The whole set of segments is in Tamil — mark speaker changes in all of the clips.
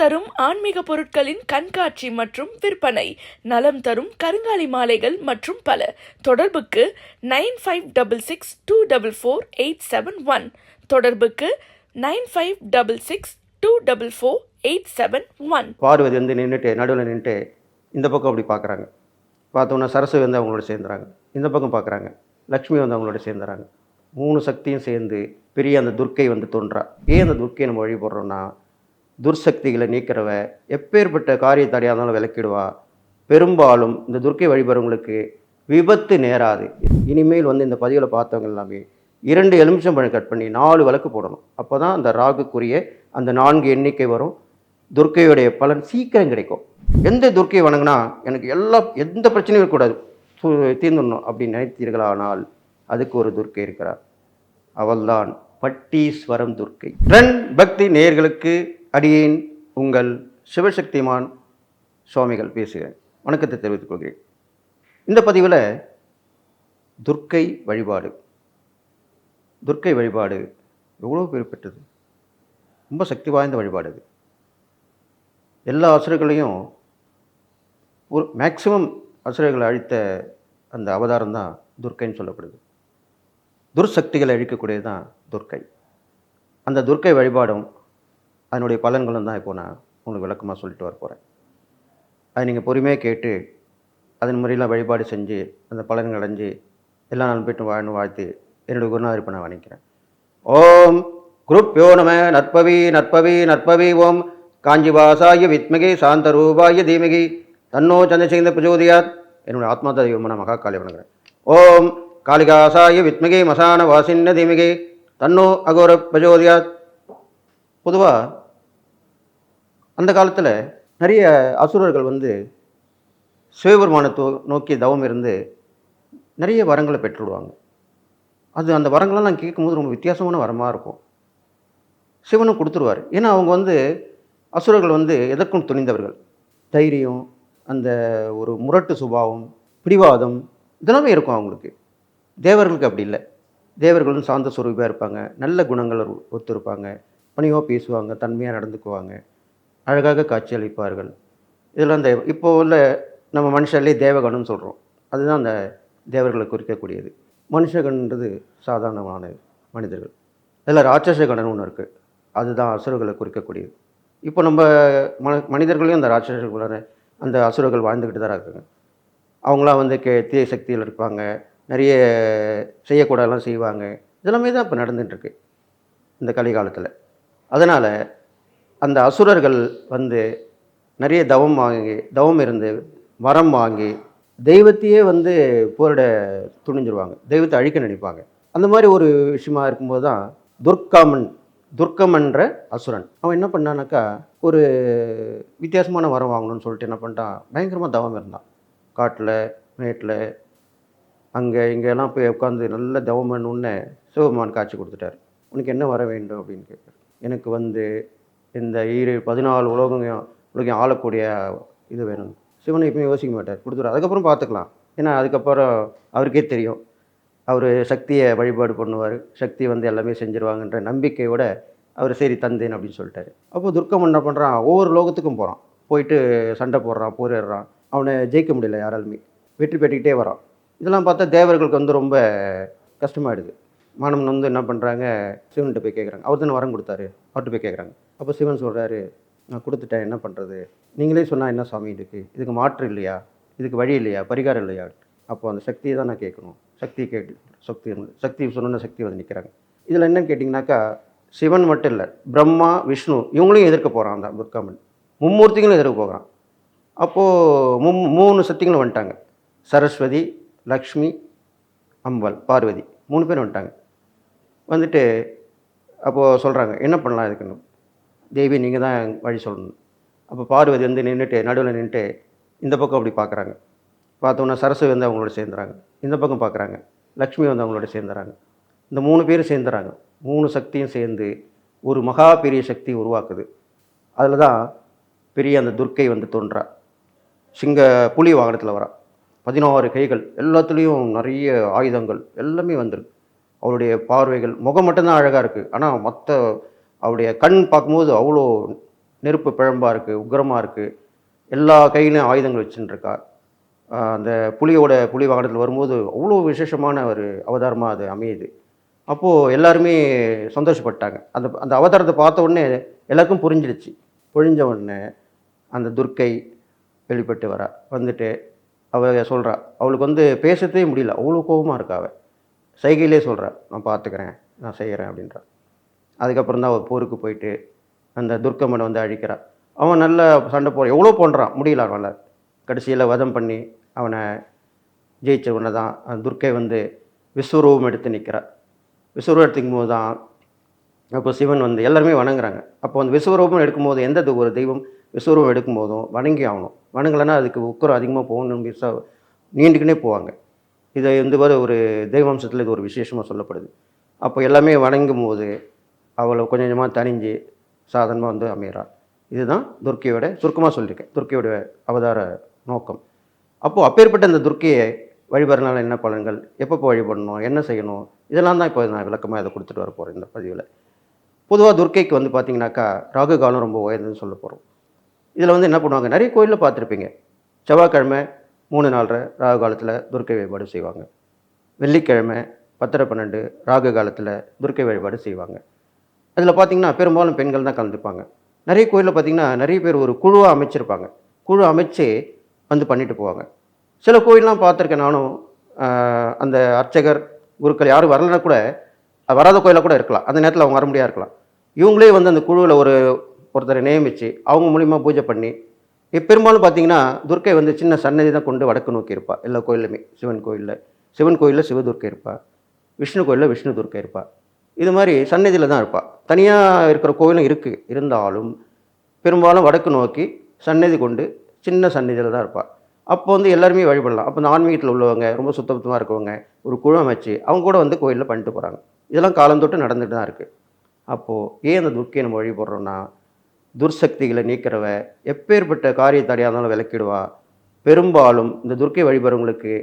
Speaker 1: தரும் ஆன்மீக பொருட்களின் கண்காட்சி மற்றும் விற்பனை. நலம் தரும் கருங்காலி மாலைகள் மற்றும் பல. தொடர்புக்கு nine five double six two double four eight seven one. தொடர்புக்கு nine five double six two double four eight seven one.
Speaker 2: Parvati வந்து நின்றுட்டு நடுவில் நின்றுட்டு இந்த பக்கம் அப்படி பார்க்குறாங்க பார்த்தோன்னா சரஸ்வதி வந்து அவங்களோட சேர்ந்துறாங்க. இந்த பக்கம் பார்க்குறாங்க லக்ஷ்மி வந்து அவங்களோட சேர்ந்துறாங்க. மூணு சக்தியும் சேர்ந்து பெரிய அந்த துர்க்கை வந்து தோன்றா. ஏன் அந்த துர்க்கையை நம்ம வழிபடுறோன்னா துர்சக்திகளை நீக்கிறவ எப்பேற்பட்ட காரியத்தடையாக இருந்தாலும் விளக்கிடுவா. பெரும்பாலும் இந்த துர்க்கை வழிபடுறவங்களுக்கு விபத்து நேராது. இனிமேல் வந்து இந்த பதிவில் பார்த்தவங்க எல்லாமே இரண்டு எலுமிச்சம்பழம் கட் பண்ணி நாலு விளக்கு போடணும். அப்போ தான் அந்த ராகுக்குரிய அந்த நான்கு எண்ணிக்கை வரும். துர்க்கையுடைய பலன் சீக்கிரம் கிடைக்கும். எந்த துர்க்கையை வணங்கினா எனக்கு எல்லா எந்த பிரச்சனையும் இருக்கக்கூடாது. தீர்ந்துடணும் அப்படின்னு நினைத்தீர்களானால் அதுக்கு ஒரு துர்க்கை இருக்கிறார். அவள்தான் பட்டீஸ்வரம் துர்க்கை. ரன் பக்தி நேயர்களுக்கு அடியேன் உங்கள் சிவசக்திமான் சுவாமிகள் பேசுகிறேன். வணக்கத்தை தெரிவித்துக் கொள்கிறேன். இந்த பதிவில் துர்க்கை வழிபாடு. துர்க்கை வழிபாடு எவ்வளோ பேர் பெற்றது? ரொம்ப சக்தி வாய்ந்த வழிபாடு அது. எல்லா அசுரர்களையும் ஒரு மேக்சிமம் அசுரர்களை அழித்த அந்த அவதாரம் தான் துர்க்கைன்னு சொல்லப்படுது. துர்சக்திகளை அழிக்கக்கூடியது தான் துர்க்கை. அந்த துர்க்கை வழிபாடும் அதனுடைய பலன்களும் தான் இப்போ நான் உங்களுக்கு விளக்கமாக சொல்லிட்டு வர போகிறேன் அதை நீங்கள் பொறுமையாக கேட்டு அதன் முறையில் வழிபாடு செஞ்சு அந்த பலன்கள் அடைஞ்சு எல்லா நாளும் போய்ட்டு வாழணும் வாழ்த்து என்னுடைய குருநாதர் இப்போ நான் வணிக்கிறேன் ஓம் குருப்யோ நம நற்பவி நற்பவி நற்பவி ஓம் காஞ்சிவாசாய வித்மகி சாந்த ரூபாய தீமகி தன்னோ சந்திரசேகர பிரஜோதியாத் என்னுடைய ஆத்மாத தெய்வமான மகா காளி வணங்குறேன். ஓம் காளிகாசாய வித்மகி மசான வாசின்ன தீமகி தன்னோ அகோர பிரஜோதியாத் பொதுவாக அந்த காலத்தில் நிறைய அசுரர்கள் வந்து சிவபெருமானத்தோ நோக்கி தவம் இருந்து நிறைய வரங்களை பெற்றுடுவாங்க அது அந்த வரங்களெல்லாம் கேட்கும்போது ரொம்ப வித்தியாசமான வரமாக இருக்கும். சிவனும் கொடுத்துருவார். ஏன்னா அவங்க வந்து அசுரர்கள் வந்து எதற்கும் துணிந்தவர்கள். தைரியம் அந்த ஒரு முரட்டு சுபாவம் பிடிவாதம் இதெல்லாமே இருக்கும் அவங்களுக்கு. தேவர்களுக்கு அப்படி இல்லை. தேவர்களும் சாந்த சுரூபியாக இருப்பாங்க. நல்ல குணங்கள் ஒத்துருப்பாங்க. பணிவாக பேசுவாங்க தன்மையாக நடந்துக்குவாங்க. அழகாக காட்சியளிப்பார்கள். இதெல்லாம் அந்த இப்போ உள்ள நம்ம மனுஷர்லேயே தேவகணம்னு சொல்கிறோம் அதுதான் அந்த தேவர்களை குறிக்கக்கூடியது. மனுஷகன்றது சாதாரணமான மனிதர்கள். அதில் ராட்சசகணன் ஒன்று இருக்குது அதுதான் அசுரர்களை குறிக்கக்கூடியது. இப்போ நம்ம மன மனிதர்களையும் அந்த ராட்சசர்களான அந்த அசுரர்கள் வாழ்ந்துக்கிட்டு தான் இருக்காங்க. அவங்களாம் வந்து கே தீய சக்தியில் இருப்பாங்க. நிறைய செய்யக்கூடாதெல்லாம் செய்வாங்க. இதெல்லாமே தான் இப்போ நடந்துகிட்ருக்கு இந்த கலிகாலத்தில். அதனால் அந்த அசுரர்கள் வந்து நிறைய தவம் வாங்கி தவம் இருந்து வரம் வாங்கி தெய்வத்தையே வந்து போரிட துணிஞ்சிருவாங்க. தெய்வத்தை அழிக்க நினைப்பாங்க. அந்த மாதிரி ஒரு விஷயமா இருக்கும்போது தான் துர்க்காமன் துர்க்கமன்ற அசுரன். அவன் என்ன பண்ணானாக்கா ஒரு வித்தியாசமான வரம் வாங்கணும்னு சொல்லிட்டு என்ன பண்ணிட்டான்? பயங்கரமாக தவம் இருந்தான். காட்டில் மேட்டில் அங்கே இங்கெல்லாம் போய் உட்காந்து நல்ல தவம் பண்ணுன்னு சிவபெருமான் காட்சி கொடுத்துட்டார். உனக்கு என்ன வர வேண்டும் அப்படின்னு கேட்குறார் எனக்கு வந்து இந்த ஈரு பதினாலு உலோகங்கள் உலகம் ஆளக்கூடிய இது வேணும். சிவனை எப்பவுமே யோசிக்க மாட்டார். கொடுத்துரு அதுக்கப்புறம் பார்த்துக்கலாம். ஏன்னா அதுக்கப்புறம் அவருக்கே தெரியும். அவர் சக்தியை வழிபாடு பண்ணுவார். சக்தி வந்து எல்லாமே செஞ்சிருவாங்கன்ற நம்பிக்கையோட அவர் சரி தந்தேன் அப்படின்னு சொல்லிட்டாரு. அப்போது துர்க்கம் என்ன பண்ணுறான் ஒவ்வொரு லோகத்துக்கும் போகிறான் போயிட்டு சண்டை போடுறான் போரிடுறான். அவனை ஜெயிக்க முடியல யாராலுமே. வெற்றி பெற்றுக்கிட்டே வரான். இதெல்லாம் பார்த்தா தேவர்களுக்கு வந்து ரொம்ப கஷ்டமாயிடுது. மனம் வந்து என்ன பண்ணுறாங்க சிவன்கிட்ட போய் கேட்குறாங்க அவர் தானே வரம் கொடுத்தாரு? அவர்கிட்ட போய் கேட்குறாங்க அப்போ சிவன் சொல்கிறாரு நான் கொடுத்துட்டேன் என்ன பண்ணுறது நீங்களே சொன்னால் என்ன சாமி இதுக்கு? இதுக்கு மாற்று இல்லையா? இதுக்கு வழி இல்லையா? பரிகாரம் இல்லையா? அப்போ அந்த சக்தியை தான் நான் கேட்கணும். சக்தி கேட்டு சக்தி சக்தி சொன்ன சக்தி வந்து நிற்கிறாங்க இதில் என்னன்னு கேட்டிங்கனாக்கா சிவன் மட்டும் இல்லை பிரம்மா விஷ்ணு இவங்களையும் எதிர்க்க போகிறான் அந்த முருக்காமன் மும்மூர்த்திகளும் எதிர்க்க போகிறான். அப்போது மும் மூணு சக்திகளும் வந்துட்டாங்க. சரஸ்வதி லக்ஷ்மி அம்பாள் பார்வதி. மூணு பேர் வந்துட்டாங்க. வந்துட்டு அப்போது சொல்கிறாங்க என்ன பண்ணலாம் இதுக்குன்னு? தேவி நீங்கள் தான் வழி சொல்லணும். அப்போ பார்வதி வந்து நின்றுட்டு நடுவில் நின்றுட்டு இந்த பக்கம் அப்படி பார்க்குறாங்க பார்த்தோன்னா சரஸ்வதி வந்து அவங்களோட சேர்ந்துறாங்க. இந்த பக்கம் பார்க்குறாங்க லக்ஷ்மி வந்து அவங்களோட சேர்ந்துறாங்க. இந்த மூணு பேரும் சேர்ந்துறாங்க. மூணு சக்தியும் சேர்ந்து ஒரு மகா பெரிய சக்தி உருவாக்குது. அதில் தான் பெரிய அந்த துர்க்கை வந்து தோன்றா. சிங்க புலி வாகனத்தில் வரா. பதினாறு கைகள் எல்லாத்துலேயும் நிறைய ஆயுதங்கள் எல்லாமே வந்துருக்கு. அவருடைய பார்வைகள் முகம் மட்டும்தான் அழகாக இருக்குது ஆனால் மற்ற அவருடைய கண் பார்க்கும்போது அவ்வளோ நெருப்பு பிழம்பாக இருக்குது உக்கிரமாக இருக்குது எல்லா கையிலையும் ஆயுதங்கள் வச்சுன்னு அந்த புலியோட புலி வாகனத்தில் வரும்போது அவ்வளோ விசேஷமான ஒரு அவதாரமாக அது அமையுது. அப்போது எல்லாருமே சந்தோஷப்பட்டாங்க. அந்த அந்த அவதாரத்தை பார்த்த உடனே எல்லாருக்கும் புரிஞ்சிடுச்சு. புரிஞ்ச உடனே அந்த துர்க்கை வெளிப்பட்டு வரா வந்துட்டு அவ சொல்கிறா அவளுக்கு வந்து பேசத்தே முடியல. அவ்வளோ கோபமாக இருக்கா அவள் சைகையிலே சொல்கிறா நான் பார்த்துக்கிறேன் நான் செய்கிறேன் அப்படின்றா. அதுக்கப்புறம் தான் அவள் போருக்கு போயிட்டு அந்த துர்க்கம்மனை வந்து அழிக்கிறா. அவன் நல்ல சண்டை போட எவ்வளோ போன்றான்? முடியல அவனால். கடைசியில் வதம் பண்ணி அவனை ஜெயிச்ச உடனே தான். அந்த துர்க்கை வந்து விஸ்வரூபம் எடுத்து நிற்கிறார் விஸ்வரூபம் எடுத்துக்கும் போது தான் அப்போ சிவன் வந்து எல்லாருமே வணங்குறாங்க. அப்போ அந்த விஸ்வரூபம் எடுக்கும்போது எந்த ஒரு தெய்வம் விஸ்வரூபம் எடுக்கும்போதும் வணங்கி ஆகணும். வணங்கலைன்னா அதுக்கு உக்கரம் அதிகமாக போகணும்னு விசா நீண்டுக்கினே போவாங்க. இதை வந்து ஒரு தெய்வம்சத்தில் இது ஒரு விசேஷமாக சொல்லப்படுது. அப்போ எல்லாமே வணங்கும் போது அவளை கொஞ்சம் கொஞ்சமாக தணிஞ்சு சாதனமாக வந்து அமைகிறா இதுதான் துர்க்கையோட சுருக்கமாக சொல்லியிருக்கேன். துர்க்கையோட அவதார நோக்கம். அப்போது அப்பேற்பட்ட இந்த துர்க்கையை வழிபடுறதுனால என்ன பலன்கள்? எப்பப்போ வழிபடணும்? என்ன செய்யணும்? இதெல்லாம் தான் இப்போ நான் விளக்கமாக இதை கொடுத்துட்டு வர போகிறேன் இந்த பதிவில். பொதுவாக துர்க்கைக்கு வந்து பார்த்தீங்கன்னாக்கா ராகு காலம் ரொம்ப உயர்ந்ததுன்னு சொல்ல போகிறோம் இதில் வந்து என்ன பண்ணுவாங்க? நிறைய கோயிலில் பார்த்துருப்பீங்க. செவ்வாய்க்கிழமை மூணு நாலரை ராகு காலத்தில் துர்க்கை வழிபாடு செய்வாங்க. வெள்ளிக்கிழமை பத்தரை பன்னெண்டு ராகு காலத்தில் துர்க்கை வழிபாடு செய்வாங்க. அதில் பார்த்தீங்கன்னா பெரும்பாலும் பெண்கள் தான் கலந்துப்பாங்க. நிறைய கோயிலில் பார்த்தீங்கன்னா நிறைய பேர் ஒரு குழுவாக அமைச்சிருப்பாங்க. குழு அமைச்சு வந்து பண்ணிட்டு போவாங்க. சில கோயிலெலாம் பார்த்துருக்கேன் நானும். அந்த அர்ச்சகர் குருக்கள் யாரும் வரலன்னா கூட வராத கோயிலாக கூட இருக்கலாம். அந்த நேரத்தில் அவங்க வர முடியாது இருக்கலாம். இவங்களே வந்து அந்த குழுவில் ஒரு ஒருத்தரை நியமித்து அவங்க மூலிமா பூஜை பண்ணி பெரும்பாலும் பார்த்தீங்கன்னா துர்க்கை வந்து சின்ன சன்னதி தான் கொண்டு வடக்கு நோக்கி இருப்பாள் எல்லா கோயிலுமே. சிவன் கோயிலில் சிவன் கோயிலில் சிவதுர்க்கை இருப்பாள் விஷ்ணு கோயிலில் விஷ்ணு துர்க்கை இருப்பாள் இது மாதிரி சன்னதியில் தான் இருப்பாள் தனியாக இருக்கிற கோயிலும் இருக்குது இருந்தாலும் பெரும்பாலும் வடக்கு நோக்கி சன்னதி கொண்டு சின்ன சன்னதியில் தான் இருப்பாள் அப்போ வந்து எல்லாருமே வழிபடலாம். அப்போ இந்த ஆன்மீகத்தில் உள்ளவங்க ரொம்ப சுத்தபத்தமாக இருக்கவங்க ஒரு குழு அமைச்சு அவங்க கூட வந்து கோயிலில் பண்ணிட்டு போகிறாங்க இதெல்லாம் காலந்தொட்டு நடந்துட்டு தான் இருக்குது அப்போது ஏன் அந்த துர்க்கையை நம்ம வழிபடுறோன்னா துர்சக்திகளை நீக்கிறவ எப்பேற்பட்ட காரிய தடையாக இருந்தாலும் விளக்கிடுவா. பெரும்பாலும் இந்த துர்க்கை வழிபடுறவங்களுக்கு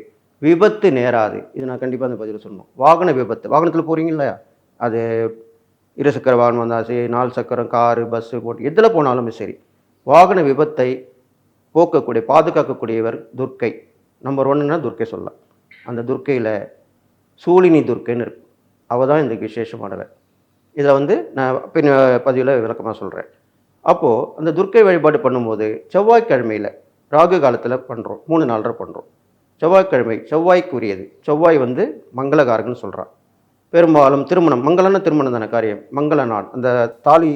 Speaker 2: விபத்து நேராது. இது நான் கண்டிப்பாக அந்த பதில் சொல்லணும். வாகன விபத்து. வாகனத்தில் போகிறீங்க இல்லையா? அது இரு சக்கர வாகனம் வந்தால் சரி நாலு சக்கரம் காரு பஸ்ஸு போட்டு எதில் போனாலுமே சரி. வாகன விபத்தை போக்கக்கூடிய பாதுகாக்கக்கூடியவர் துர்க்கை. நம்பர் ஒன்றுனா துர்க்கை சொல்லலாம். அந்த துர்க்கையில் சூலினி துர்க்கைன்னு இருக்கு. அவள் தான் இந்த விசேஷமானவர். இதை வந்து நான் பின் பதிவில் விளக்கமாக சொல்கிறேன் அப்போது அந்த துர்க்கை வழிபாடு பண்ணும்போது செவ்வாய்க்கிழமையில் ராகு காலத்தில் பண்ணுறோம் மூணு நாளில் பண்ணுறோம் செவ்வாய்க்கிழமை செவ்வாய்க்குரியது. செவ்வாய் வந்து மங்களகாரகன்னு சொல்கிறான் பெரும்பாலும் திருமணம் மங்களன திருமணம் தானே காரியம். மங்கள நாள். அந்த தாலி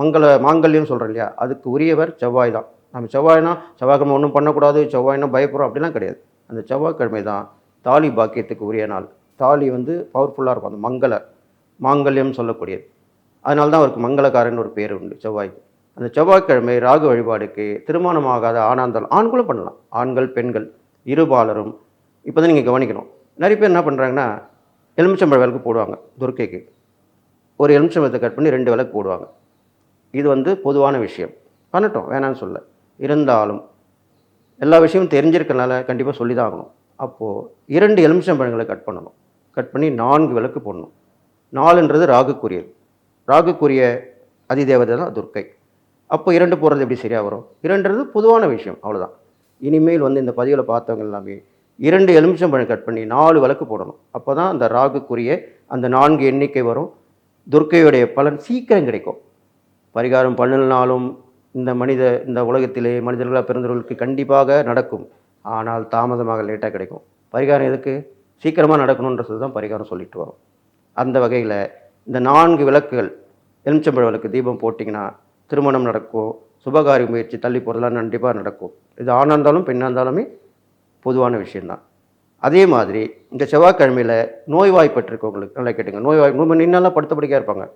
Speaker 2: மங்கள மாங்கல்யம் சொல்கிறோம் இல்லையா? அதுக்கு உரியவர் செவ்வாய் தான். நம்ம செவ்வாய்னா செவ்வாய்க்கிழமை ஒன்றும் பண்ணக்கூடாது செவ்வாய்னா பயப்படுறோம் அப்படிலாம் கிடையாது. அந்த செவ்வாய்க்கிழமை தான் தாலி பாக்கியத்துக்கு உரிய நாள். தாலி வந்து பவர்ஃபுல்லாக இருக்கும். அந்த மங்கள மாங்கல்யம் சொல்லக்கூடியது. அதனால தான் அவருக்கு மங்களக்காரன் ஒரு பேர் உண்டு செவ்வாய்க்கு. அந்த செவ்வாய்க்கிழமை ராகு வழிபாடுக்கு திருமணமாகாத ஆனாந்தால் ஆண்களும் பண்ணலாம். ஆண்கள் பெண்கள் இருபாலரும். இப்போ தான் நீங்கள் கவனிக்கணும். நிறைய பேர் என்ன பண்ணுறாங்கன்னா எலுமிச்சம்பழ விளக்கு போடுவாங்க துர்க்கைக்கு. ஒரு எலுமிச்சம்பழத்தை கட் பண்ணி ரெண்டு விளக்கு போடுவாங்க. இது வந்து பொதுவான விஷயம். பண்ணட்டும் வேணான்னு சொல்ல. இருந்தாலும் எல்லா விஷயமும் தெரிஞ்சிருக்கனால கண்டிப்பாக சொல்லி தான் ஆகணும். அப்போது இரண்டு எலுமிச்சம்பழங்களை கட் பண்ணணும். கட் பண்ணி நான்கு விளக்கு போடணும். நாலுன்றது ராகுக்குரியது. ராகுக்குரிய அதிதேவதை தான் துர்க்கை. அப்போ இரண்டு போடுறது எப்படி சரியாக வரும்? இரண்டுறது பொதுவான விஷயம் அவ்வளோதான் இனிமேல் வந்து இந்த பதிவில் பார்த்தவங்க எல்லாமே இரண்டு எலுமிச்சம்பழம் கட் பண்ணி நாலு விளக்கு போடணும். அப்போ தான் அந்த ராகுக்குரிய அந்த நான்கு எண்ணிக்கை வரும். துர்க்கையுடைய பலன் சீக்கிரம் கிடைக்கும். பரிகாரம் பண்ணலனாலும் இந்த மனித இந்த உலகத்திலே மனிதர்களாக பிறந்தவர்களுக்கு கண்டிப்பாக நடக்கும். ஆனால் தாமதமாக லேட்டாக கிடைக்கும். பரிகாரம் எதுக்கு? சீக்கிரமாக நடக்கணுன்றது தான் பரிகாரம் சொல்லிட்டு வரும். அந்த வகையில் இந்த நான்கு விளக்குகள் எலுமிச்சம்பழ விளக்கு தீபம் போட்டிங்கன்னா திருமணம் நடக்கும் சுபகாரிய முயற்சி தள்ளி போகிறதுலாம் கண்டிப்பாக நடக்கும். இது ஆணாக இருந்தாலும் பெண்ணாக இருந்தாலுமே பொதுவான விஷயந்தான். அதே மாதிரி இந்த செவ்வாய்க்கிழமையில் நோய்வாய்ப்பட்டிருக்கவங்களுக்கு நல்லா கேட்டுங்க நோய்வாய் ரொம்ப நின்னெல்லாம் படுத்த இருப்பாங்க.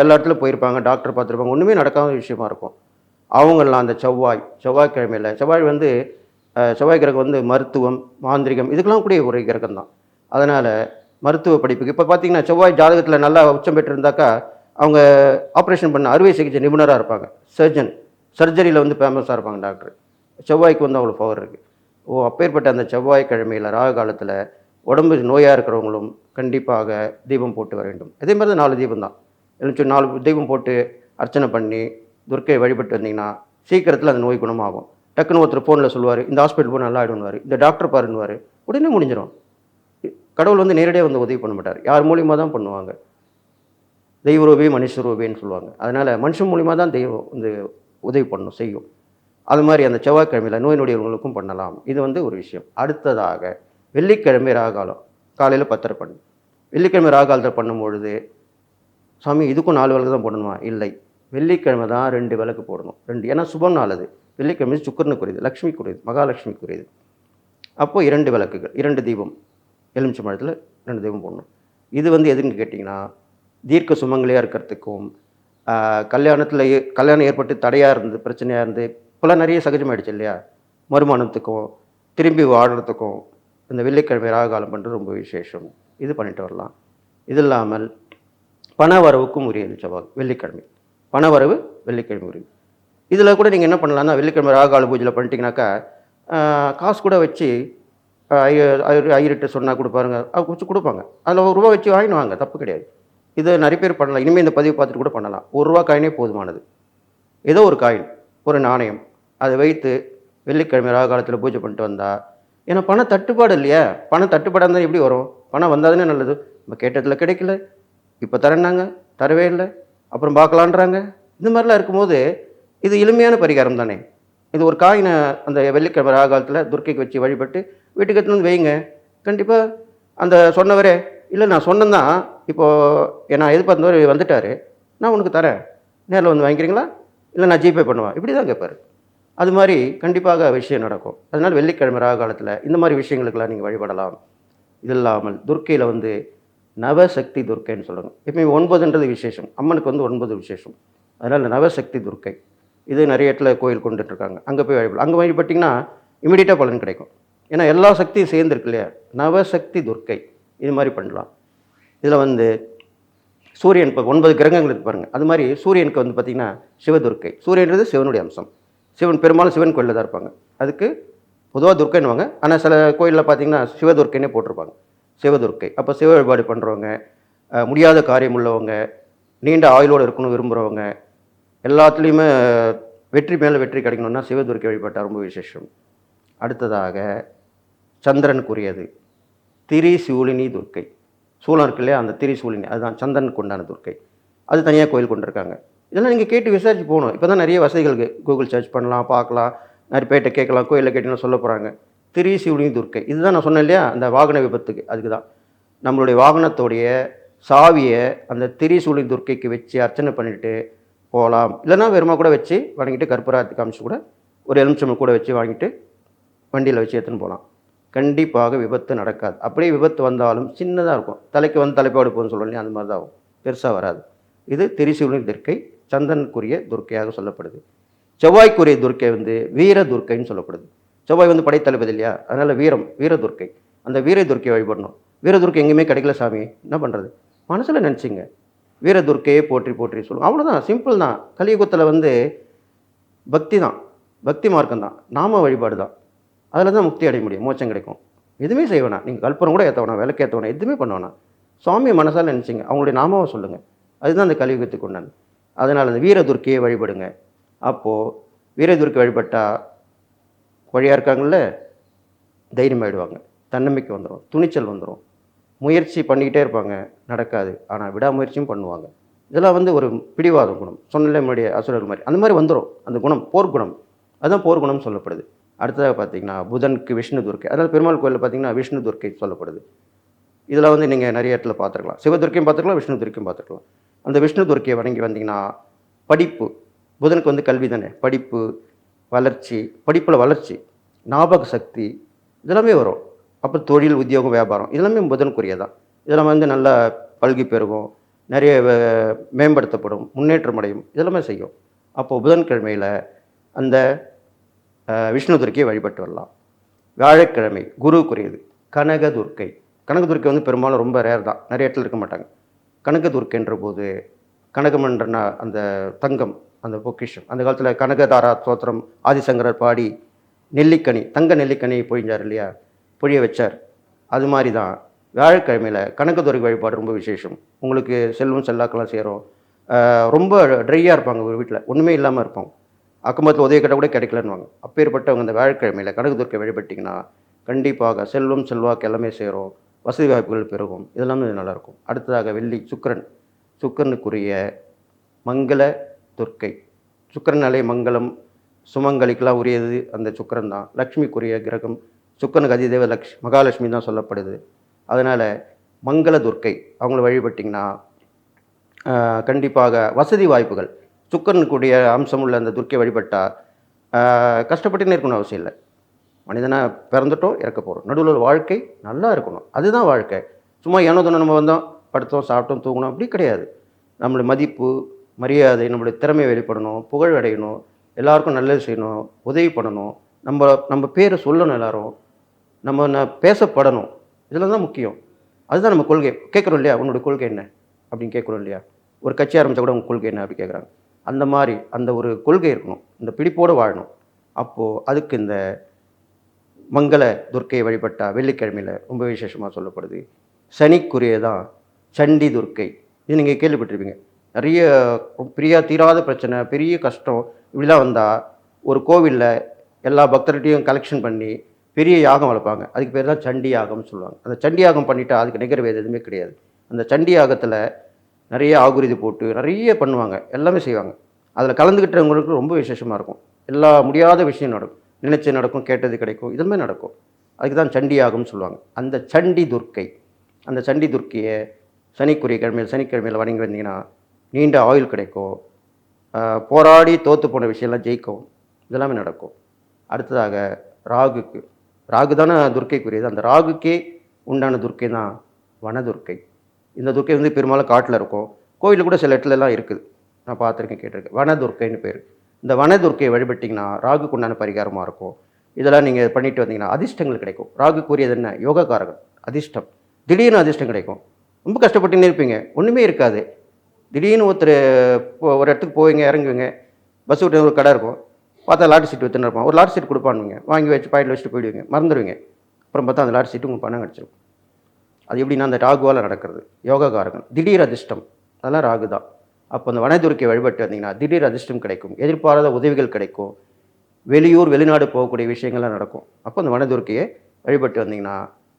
Speaker 2: எல்லா இடத்துலையும் போயிருப்பாங்க டாக்டர் பார்த்துருப்பாங்க ஒன்றுமே நடக்காத விஷயமா இருக்கும். அவங்களாம் அந்த செவ்வாய் செவ்வாய்க்கிழமையில் செவ்வாய் வந்து செவ்வாய் கிரகம் வந்து மருத்துவம் மாந்திரிகம் இதுக்கெல்லாம் கூடிய ஒரு கிரகம் தான் அதனால் மருத்துவ படிப்புக்கு இப்போ பார்த்தீங்கன்னா செவ்வாய் ஜாதகத்தில் நல்லா உச்சம் பெற்றிருந்தாக்கா அவங்க ஆப்ரேஷன் பண்ண அறுவை சிகிச்சை நிபுணராக இருப்பாங்க. சர்ஜன் சர்ஜரியில் வந்து ஃபேமஸாக இருப்பாங்க டாக்டர். செவ்வாய்க்கு வந்து அவ்வளோ பவர் இருக்குது ஓ அப்பேற்பட்ட அந்த செவ்வாய்க்கிழமையில் ராகு காலத்தில் உடம்பு நோயாக இருக்கிறவங்களும் கண்டிப்பாக தீபம் போட்டு வர வேண்டும். அதே மாதிரி தான் நாலு தீபம் தான். எழுச்சி நாலு தீபம் போட்டு அர்ச்சனை பண்ணி துர்க்கையை வழிபட்டு வந்தீங்கன்னா சீக்கிரத்தில் அந்த நோய் குணமாகும். டக்குன்னு ஒருத்தர் ஃபோனில் சொல்லுவார் இந்த ஹாஸ்பிட்டல் போய் நல்லா ஆகிடுவார் இந்த டாக்டர் பாருன்னுவார். உடனே முடிஞ்சிடும். கடவுள் வந்து நேரடியாக வந்து உதவி பண்ண மாட்டார். யார் மூலியமாக தான் பண்ணுவாங்க. தெய்வரூபி மனுஷரூபின்னு சொல்லுவாங்க. அதனால் மனுஷன் மூலியமாக தான் தெய்வம் வந்து உதவி பண்ணணும் செய்யும். அது மாதிரி அந்த செவ்வாய்க்கிழமையில் நோய் நொடியவங்களுக்கும் பண்ணலாம். இது வந்து ஒரு விஷயம். அடுத்ததாக வெள்ளிக்கிழமை ராகாலம். காலையில் பத்தரை பண்ணு வெள்ளிக்கிழமை ராகாலத்தை பண்ணும்பொழுது சாமி இதுக்கும் நாலு விளக்கு தான் போடணுமா? இல்லை. வெள்ளிக்கிழமை தான் ரெண்டு விளக்கு போடணும். ரெண்டு. ஏன்னா சுபம் நாள் அது. வெள்ளிக்கிழமை சுக்கரனுக்குரியது லக்ஷ்மிக்குரியது மகாலட்சுமிக்குரியது. அப்போது இரண்டு விளக்குகள் இரண்டு தீபம். எலுமிச்சை மரத்தில் ரெண்டு தீபம் போடணும். இது வந்து எதுன்னு கேட்டிங்கன்னா தீர்க்க சுமங்கலியாக இருக்கிறதுக்கும் கல்யாணத்தில் கல்யாணம் ஏற்பட்டு தடையாக இருந்து பிரச்சனையாக இருந்து இப்போல்லாம் நிறைய சகஜமாயிடுச்சு இல்லையா? மறுமணத்துக்கும் திரும்பி வாடுறதுக்கும் இந்த வெள்ளிக்கிழமை ராககாலம் பண்ணுறது ரொம்ப விசேஷம். இது பண்ணிட்டு வரலாம். இது இல்லாமல் பண வரவுக்கும் உரியது செவ்வாய் வெள்ளிக்கிழமை. பண வரவு வெள்ளிக்கிழமை உரியது இதில் கூட நீங்கள் என்ன பண்ணலாம்னா வெள்ளிக்கிழமை ராகால பூஜையில் பண்ணிட்டீங்கன்னாக்கா காசு கூட வச்சு ஆஹ், ஐய- ஐயர்கிட்ட சொன்னால் கொடுப்பாருங்க அவங்க வச்சு கொடுப்பாங்க. அதில் ஒரு ரூபா வச்சு வாங்கிடுவாங்க தப்பு கிடையாது. இதை நிறைய பேர் பண்ணலாம். இனிமேல் இந்த பதிவு பார்த்துட்டு கூட பண்ணலாம். ஒரு ரூபா காயினே போதுமானது. ஏதோ ஒரு காயின் ஒரு நாணயம் அதை வைத்து வெள்ளிக்கிழமை ராகு காலத்தில் பூஜை பண்ணிட்டு வந்தா. ஏன்னா பண தட்டுப்பாடு இல்லையா? பணம் தட்டுப்பாடாக இருந்தால் எப்படி வரும்? பணம் வந்தாதானே நல்லது. நம்ம கேட்டதில் கிடைக்கல. இப்போ தரேன்னாங்க. தரவே இல்லை. அப்புறம் பார்க்கலான்றாங்க. இந்த மாதிரிலாம் இருக்கும்போது இது எளிமையான பரிகாரம் தானே. இது ஒரு காயினை அந்த வெள்ளிக்கிழமை ராகு காலத்தில் துர்க்கைக்கு வச்சு வழிபட்டு வீட்டுக்கு எடுத்துன்னு வந்து வைங்க. கண்டிப்பாக அந்த சொன்னவரே இல்லை நான் சொன்னேன் இப்போது நான் எதிர்பார்த்தவர் வந்துட்டார். நான் உனக்கு தரேன். நேரில் வந்து வாங்கிக்கிறீங்களா? இல்லை நான் ஜிபே பண்ணுவேன் இப்படி தான் கேட்பாரு. அது மாதிரி கண்டிப்பாக விஷயம் நடக்கும். அதனால் வெள்ளிக்கிழமை ராக காலத்தில் இந்த மாதிரி விஷயங்களுக்கெல்லாம் நீங்கள் வழிபடலாம். இது இல்லாமல் துர்க்கையில் வந்து நவசக்தி துர்க்கைன்னு சொல்லுங்கள் எப்பயுமே ஒன்பதுன்றது விசேஷம். அம்மனுக்கு வந்து ஒன்பது விசேஷம். அதனால் நவசக்தி துர்க்கை. இது நிறைய இடத்துல கோயில் கொண்டுட்ருக்காங்க அங்கே போய் வழிபடலாம். அங்கே வழிபட்டிங்கன்னா இமீடியட்டாக பலன் கிடைக்கும். ஏன்னா எல்லா சக்தியும் சேர்ந்துருக்கு இல்லையா? நவசக்தி துர்க்கை. இது மாதிரி பண்ணலாம். இதில் வந்து சூரியன் இப்போ ஒன்பது கிரகங்கள் பாருங்கள் அது மாதிரி சூரியனுக்கு வந்து பார்த்திங்கன்னா சிவதுர்க்கை. சூரியன்றது சிவனுடைய அம்சம். சிவன் பெரும்பாலும் சிவன் கோயிலில் தான் இருப்பாங்க. அதுக்கு பொதுவாக துர்க்கைன்னுவாங்க. ஆனால் சில கோயிலில் பார்த்தீங்கன்னா சிவதுர்க்கைன்னே போட்டிருப்பாங்க. சிவதுர்க்கை. அப்போ சிவ வழிபாடு பண்ணுறவங்க முடியாத காரியம் உள்ளவங்க நீண்ட ஆயுளோடு இருக்கணும் விரும்புகிறவங்க எல்லாத்துலேயுமே வெற்றி மேலே வெற்றி கிடைக்கணும்னா சிவதுர்க்கை வழிபாட்டால் ரொம்ப விசேஷம். அடுத்ததாக சந்திரனுக்குரியது திரி திரிசூலினி துர்க்கை. சூழன் இருக்கு இல்லையா? அந்த திரிசூலினி அதுதான் சந்திரனுக்கு உண்டான துர்க்கை. அது தனியாக கோயில் கொண்டிருக்காங்க. இதெல்லாம் நீங்கள் கேட்டு விசாரிச்சு போகணும். இப்போ தான் நிறைய வசதிகள் இருக்குது கூகுள் சர்ச் பண்ணலாம் பார்க்கலாம். நிறைய பேர்கிட்ட கேட்கலாம் கோயிலில் கேட்டீங்கன்னா சொல்ல போகிறாங்க திரிசூலினி துர்க்கை. இதுதான் நான் சொன்னேன் இல்லையா? அந்த வாகன விபத்துக்கு. அதுக்கு தான் நம்மளுடைய வாகனத்தோடைய சாவியை அந்த திரிசூலி துர்க்கைக்கு வச்சு அர்ச்சனை பண்ணிட்டு போகலாம். இல்லைன்னா வெறுமா கூட வச்சு வணங்கிட்டு கற்பூராத்தி காமிச்சு கூட ஒரு எலுமிச்சம் கூட வச்சு வாங்கிட்டு வண்டியில் வச்சு எடுத்துன்னு போகலாம். கண்டிப்பாக விபத்து நடக்காது. அப்படியே விபத்து வந்தாலும் சின்னதாக இருக்கும். தலைக்கு வந்து தலைப்பாடு போகணும்னு சொல்லலையே அந்த மாதிரி தான் ஆகும். பெருசாக வராது. இது திரிசூலின் துர்க்கை. சந்தனுக்குரிய துர்க்கையாக சொல்லப்படுது. செவ்வாய்க்குரிய துர்க்கை வந்து வீர துர்க்கைன்னு சொல்லப்படுது. செவ்வாய் வந்து படைத்தளபதி இல்லையா? அதனால் வீரம் வீர துர்க்கை. அந்த வீர துர்க்கையை வழிபடணும். வீர துர்க்கை எங்கேயுமே கிடைக்கல சாமி. என்ன பண்ணுறது மனசில் நினச்சிங்க. வீர துர்க்கையே போற்றி போற்றி சொல்லுவோம் அவ்வளோதான் சிம்பிள் தான். கலியுகத்தில் வந்து பக்தி தான். பக்தி மார்க்கம் தான். நாம வழிபாடு தான். அதில் தான் முக்தி அடைய முடியும். மோச்சம் கிடைக்கும். எதுவுமே செய்ய வேணாம். நீங்கள் கல்பனை கூட ஏற்ற வேணாம். விளக்கு ஏற்ற வேணாம். எதுவுமே பண்ண வேணாம். சுவாமி மனசால் நினச்சிங்க. அவங்களுடைய நாமாவை சொல்லுங்கள் அதுதான் அந்த கலியுகத்துக்கு உண்டான அதனால் அந்த வீரதுர்க்கையை வழிபடுங்க. அப்போது வீரதுர்க்கை வழிபட்டால் வழியாக இருக்காங்கள்ல தைரியமாயிடுவாங்க. தன்னம்பிக்கை வந்துடும் துணிச்சல் வந்துடும் முயற்சி பண்ணிக்கிட்டே இருப்பாங்க. நடக்காது. ஆனால் விடாமுயற்சியும் பண்ணுவாங்க. இதெல்லாம் வந்து ஒரு பிடிவாத குணம். சொன்னல முன்னாடிய அசுரர்கள் மாதிரி. அந்த மாதிரி வந்துடும் அந்த குணம் போர்க்குணம். அதுதான் போர்க்குணம் சொல்லப்படுது. அடுத்ததாக பார்த்தீங்கன்னா புதனுக்கு விஷ்ணு துர்க்கை அதாவது பெருமாள் கோயிலில் பார்த்தீங்கன்னா விஷ்ணு துர்க்கை சொல்லப்படுது. இதெல்லாம் வந்து நீங்கள் நிறைய இடத்துல பார்த்துருக்கலாம். சிவதுர்க்கையும் பார்த்துருக்கலாம் விஷ்ணு துர்க்கையும் பார்த்துருக்கலாம். அந்த விஷ்ணு துர்க்கையை வணங்கி வந்தீங்கன்னா படிப்பு புதனுக்கு வந்து கல்வி தானே படிப்பு வளர்ச்சி படிப்பில் வளர்ச்சி ஞாபக சக்தி இதெல்லாமே வரும். அப்புறம் தொழில் உத்தியோகம் வியாபாரம் இதெல்லாமே புதனுக்குரியதான் இதெல்லாம் வந்து நல்லா பல்கி பெருகும் நிறைய மேம்படுத்தப்படும் முன்னேற்றம் அடையும் இதெல்லாமே செய்யும். அப்போது புதன்கிழமையில் அந்த விஷ்ணு துர்க்கையை வழிபட்டு வரலாம். வியாழக்கிழமை குருவுக்குரியது கனக துர்க்கை வந்து பெரும்பாலும் ரொம்ப ரேர் தான் நிறைய இடத்துல இருக்க மாட்டாங்க. கனக கனகதுர்க்கைன்ற போது கனகமன்றனா அந்த தங்கம் அந்த பொக்கிஷம். அந்த காலத்தில் கனகதாரா ஸ்தோத்திரம் ஆதிசங்கரர் பாடி நெல்லிக்கனி தங்க நெல்லிக்கனி பொழிஞ்சார் இல்லையா? பொழிய வச்சார். அது மாதிரி தான் வியாழக்கிழமையில் கனகதுர்க்கை வழிபாடு ரொம்ப விசேஷம். உங்களுக்கு செல்வம் செல்லாக்கெல்லாம் சேரும். ரொம்ப ட்ரையாக இருப்பாங்க ஒரு வீட்டில் ஒன்றுமே இல்லாமல் இருப்பாங்க. அக்கம்பத்தில் உதவி கட்ட கூட கிடைக்கலன்னுவாங்க. அப்பேற்பட்டவங்க அந்த வியாழக்கிழமையில் கனகதுர்க்கை வழிபட்டிங்கன்னா கண்டிப்பாக செல்வம் செல்வாக்கு எல்லாமே சேரும். வசதி வாய்ப்புகள் பெருகும். இதெல்லாமே நல்லாயிருக்கும். அடுத்ததாக வெள்ளி சுக்கிரன். சுக்கிரனுக்குரிய மங்கள துர்க்கை. சுக்கரனாலே மங்களம் சுமங்கலிக்கெலாம் உரியது அந்த சுக்கிரன் தான். லக்ஷ்மிக்குரிய கிரகம் சுக்கரனுக்கு அதிதேவ லக்ஷ் மகாலட்சுமி தான் சொல்லப்படுது. அதனால் மங்கள துர்க்கை அவங்கள வழிபட்டிங்கன்னா கண்டிப்பாக வசதி வாய்ப்புகள். சுக்கிரனுக்குரிய அம்சம் உள்ள அந்த துர்க்கை வழிபட்டால் கஷ்டப்பட்டுன்னு இருக்கணும் அவசியம் இல்லை. மனிதனாக பிறந்துட்டோம் இறக்க போகிறோம் நடுவில் ஒரு வாழ்க்கை நல்லா இருக்கணும். அதுதான் வாழ்க்கை. சும்மா ஏனோ தானோ நம்ம வந்தோம் படுத்தோம் சாப்பிட்டோம் தூங்கணும் அப்படி கிடையாது. நம்மளுடைய மதிப்பு மரியாதை நம்மளுடைய திறமை வெளிப்படணும் புகழ் அடையணும் எல்லாருக்கும் நல்லது செய்யணும் உதவி பண்ணணும். நம்ம நம்ம பேரை சொல்லணும் எல்லாரும். நம்ம ந- பேசப்படணும். இதெல்லாம் தான் முக்கியம். அதுதான் நம்ம கொள்கை. கேட்குறோம் இல்லையா? உன்னோட கொள்கை என்ன? அப்படின்னு கேட்குறோம் இல்லையா? ஒரு கட்சி ஆரம்பித்தா கூட உங்கள் கொள்கை என்ன? அப்படி கேட்குறாங்க. அந்த மாதிரி அந்த ஒரு கொள்கை இருக்கணும். இந்த பிடிப்போடு வாழணும். அப்போது அதுக்கு இந்த மங்கள துர்க்கையை வழிபட்டா வெள்ளிக்கிழமையில் ரொம்ப விசேஷமாக சொல்லப்படுது. சனிக்குரியதான் சண்டி துர்க்கை. இது நீங்கள் கேள்விப்பட்டிருப்பீங்க. நிறைய பெரிய தீராத பிரச்சனை பெரிய கஷ்டம் இப்படிலாம் வந்தால் ஒரு கோவிலில் எல்லா பக்தர்கிட்டையும் கலெக்ஷன் பண்ணி பெரிய யாகம் வளர்ப்பாங்க. அதுக்கு பேர் தான் சண்டி யாகம்னு சொல்லுவாங்க. அந்த சண்டி யாகம் பண்ணிட்டா அதுக்கு நிகர் வேறு எதுவுமே கிடையாது. அந்த சண்டி யாகத்தில் நிறைய ஆகுருதி போட்டு நிறைய பண்ணுவாங்க. எல்லாமே செய்வாங்க. அதில் கலந்துக்கிட்டவங்களுக்கு ரொம்ப விசேஷமாக இருக்கும். எல்லா முடியாத விஷயம் நடக்கும். நினைச்சது நடக்கும் கேட்டது கிடைக்கும். இதுவுமே நடக்கும். அதுக்கு தான் சண்டி ஆகும்னு சொல்லுவாங்க. அந்த சண்டி துர்க்கை. அந்த சண்டி துர்க்கையை சனிக்குரிய கிழமையில் சனிக்கிழமையில் வணங்கி வந்தீங்கன்னா நீண்ட ஆயுள் கிடைக்கும். போராடி தோற்று போன விஷயம்லாம் ஜெயிக்கும். இதெல்லாமே நடக்கும். அடுத்ததாக ராகுக்கு ராகு தானே துர்க்கைக்குரியது. அந்த ராகுக்கே உண்டான துர்க்கை தான் வனதுர்க்கை. இந்த துர்க்கை வந்து பெரும்பாலும் காட்டில் இருக்கும். கோயிலில் கூட சில இடத்துல எல்லாம் இருக்குது. நான் பார்த்துருக்கேன் கேட்டிருக்கேன். வனதுர்க்கைன்னு பேர். இந்த வனதுர்க்கையை வழிபட்டிங்கன்னா ராகுக்கு உண்டான பரிகாரமாக இருக்கும் இதெல்லாம் நீங்கள் பண்ணிட்டு வந்தீங்கன்னா அதிர்ஷ்டங்கள் கிடைக்கும். ராகுக்குரியது என்ன? யோகக்காரகன் அதிர்ஷ்டம். திடீர்னு அதிர்ஷ்டம் கிடைக்கும். ரொம்ப கஷ்டப்பட்டுன்னு இருப்பீங்க. ஒன்றுமே இருக்காது. திடீர்னு ஒருத்தர் ஒரு இடத்துக்கு போவீங்க இறங்குவீங்க. பஸ் விட்டு ஒரு கடை இருக்கும். பார்த்தா லாட்டரி சீட் வித்துன்னு இருப்பான். ஒரு லாட்டரி சீட் கொடுப்பானுங்க. வாங்கி வச்சு பாக்கெட்டில் வச்சுட்டு போயிடுவீங்க. மறந்துடுவீங்க. அப்புறம் பார்த்தா அந்த லாட்டரி சீட்டு உங்களுக்கு பணம் கிடச்சிருக்கும் அது எப்படின்னா அந்த ராகுவால் நடக்கிறது. யோகக்காரகன். திடீர் அதிர்ஷ்டம். அதெல்லாம் ராகு தான் அப்போ அந்த வனதுர்க்கை வழிபட்டு வந்தீங்கன்னா திடீர் அதிர்ஷ்டம் கிடைக்கும் எதிர்பாராத உதவிகள் கிடைக்கும் வெளியூர் வெளிநாடு போகக்கூடிய விஷயங்கள்லாம் நடக்கும். அப்போ அந்த வனதுர்க்கையை வழிபட்டு வந்தீங்கன்னா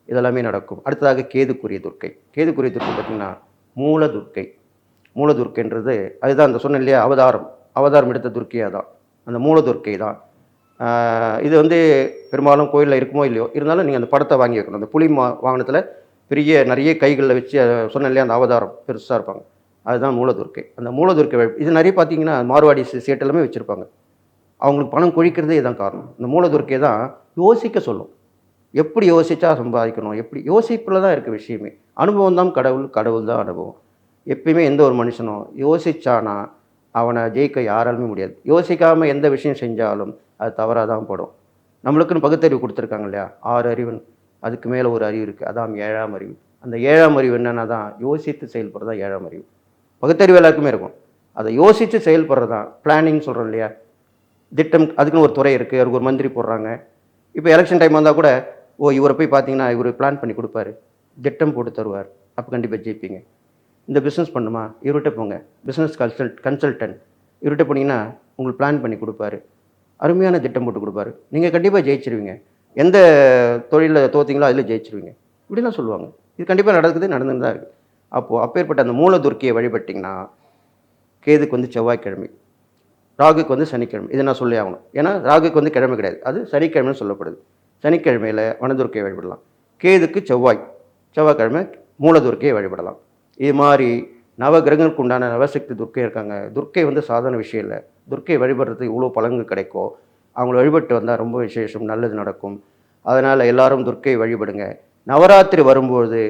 Speaker 2: இதெல்லாமே நடக்கும். அடுத்ததாக கேதுக்குரிய துர்க்கை. கேதுக்குரிய துர்க்கை பார்த்திங்கன்னா மூலதுர்க்கை மூலதுர்க்கைன்றது அதுதான் அந்த சொன்ன இல்லையா அவதாரம். அவதாரம் எடுத்த துர்க்கையாக தான் அந்த மூலதுர்க்கை தான். இது வந்து பெரும்பாலும் கோயிலில் இருக்குமோ இல்லையோ இருந்தாலும் நீங்கள் அந்த படத்தை வாங்கி வைக்கணும். அந்த புலி மா வாகனத்தில் பெரிய நிறைய கைகளில் வச்சு சொன்ன இல்லையா அந்த அவதாரம். பெருசாக இருப்பாங்க. அதுதான் மூலதுர்க்கை. அந்த மூலதுர்க்கை இது நிறைய பார்த்தீங்கன்னா மார்வாடி சேட் எல்லாமே வச்சுருப்பாங்க. அவங்களுக்கு பணம் கொழிக்கிறதே இதுதான் காரணம். இந்த மூலதுர்க்கை தான் யோசிக்க சொல்லும். எப்படி யோசித்தா சம்பாதிக்கணும்? எப்படி யோசிப்பில் தான் இருக்குது விஷயமே. அனுபவம் தான் கடவுள் கடவுள் தான் அனுபவம். எப்பயுமே எந்த ஒரு மனுஷனும் யோசித்தானா அவனை ஜெயிக்க யாராலுமே முடியாது. யோசிக்காமல் எந்த விஷயம் செஞ்சாலும் அது தவறாக தான் படும். நம்மளுக்குன்னு பகுத்தறிவு கொடுத்துருக்காங்க இல்லையா? ஆறு அறிவன் அதுக்கு மேலே ஒரு அறிவு இருக்குது அதான் ஏழாம் அறிவு. அந்த ஏழாம் அறிவு என்னென்னா தான் யோசித்து செயல்படுறது தான் ஏழாம் அறிவு. பகுத்தறிவு எல்லாருக்குமே இருக்கும். அதை யோசித்து செயல்படுறது தான் பிளானிங் சொல்கிறோம் இல்லையா? திட்டம் அதுக்குன்னு ஒரு துறை இருக்குது அவருக்கு ஒரு மந்திரி போடுறாங்க. இப்போ எலெக்ஷன் டைம் வந்தால் கூட ஓ இவரை போய் பார்த்தீங்கன்னா இவர் பிளான் பண்ணி கொடுப்பாரு. திட்டம் போட்டு தருவார். அப்போ கண்டிப்பாக ஜெயிப்பீங்க. இந்த பிஸ்னஸ் பண்ணுமா? இவர்கிட்ட போங்க. பிஸ்னஸ் கன்சல்ட் கன்சல்டன்ட் இவர்கிட்ட போனீங்கன்னா உங்களுக்கு பிளான் பண்ணி கொடுப்பாரு. அருமையான திட்டம் போட்டு கொடுப்பாரு. நீங்கள் கண்டிப்பாக ஜெயிச்சிருவீங்க. எந்த தொழிலில் தோத்தீங்களோ அதில் ஜெயிச்சிருவீங்க. இப்படிலாம் சொல்லுவாங்க. இது கண்டிப்பாக நடக்குது நடந்துன்னு தான் இருக்குது அப்போது அப்பேற்பட்ட அந்த மூலதுர்க்கியை வழிபட்டிங்கன்னா கேதுக்கு வந்து செவ்வாய்க்கிழமை ராகுக்கு வந்து சனிக்கிழமை இதை நான் சொல்லி ஆகணும். ஏன்னா ராகுக்கு வந்து கிழமை கிடையாது. அது சனிக்கிழமைன்னு சொல்லப்படுது. சனிக்கிழமையில் வனதுர்க்கையை வழிபடலாம். கேதுக்கு செவ்வாய் செவ்வாய்க்கிழமை மூலதுர்க்கையை வழிபடலாம். இது மாதிரி நவ கிரகங்களுக்கு உண்டான நவசக்தி துர்க்கை இருக்காங்க. துர்க்கை வந்து சாதாரண விஷயம் இல்லை. துர்க்கை வழிபடுறதுக்கு இவ்வளோ பலன்கள் கிடைக்கும் அவங்கள வழிபட்டு வந்தால் ரொம்ப விசேஷம் நல்லது நடக்கும். அதனால் எல்லாரும் துர்க்கை வழிபடுங்க. நவராத்திரி வரும்போது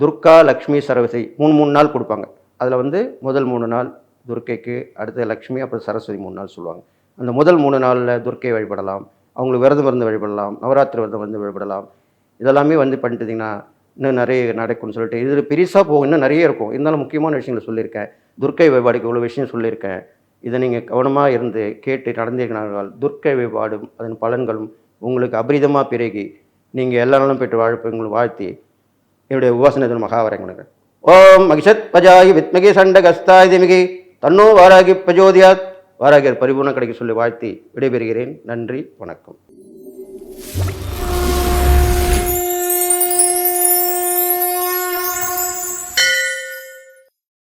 Speaker 2: துர்கா லக்ஷ்மி சரஸ்வதி மூணு மூணு நாள் கொடுப்பாங்க. அதில் வந்து முதல் மூணு நாள் துர்க்கைக்கு அடுத்து லக்ஷ்மி அப்புறம் சரஸ்வதி மூணு நாள் சொல்லுவாங்க. அந்த முதல் மூணு நாளில் துர்க்கை வழிபடலாம். அவங்களுக்கு விரதம் இருந்து வழிபடலாம் நவராத்திரி விரதம் வந்து வழிபடலாம். இதெல்லாமே வந்து பண்ணிட்டீங்கன்னா இன்னும் நிறைய நடக்கும்னு சொல்லிட்டு இதில் பெருசாக போகும் இன்னும் நிறைய இருக்கும். இருந்தாலும் முக்கியமான விஷயங்களை சொல்லியிருக்கேன். துர்க்கை வழிபாடுக்கு இவ்வளோ விஷயம் சொல்லியிருக்கேன். இதை நீங்கள் கவனமாக இருந்து கேட்டு நடந்தீர்கள் துர்க்கை வழிபாடும் அதன் பலன்களும் உங்களுக்கு அபரிதமாக பிறகி நீங்கள் எல்லா நாளும் பெற்று வாழ்ப்பு உங்களை வாழ்த்தி என்னுடைய உபாசனத்தில் மகாவரங்க ஓம் மகிஷத் பஜாயி வித்மகி சண்டகஸ்தாய் திமிகி தன்னோ வாராகி பிரஜோதியாத். வாராகியர் பரிபூர்ண கிடைக்க சொல்லி வாழ்த்தி விடைபெறுகிறேன். நன்றி வணக்கம்.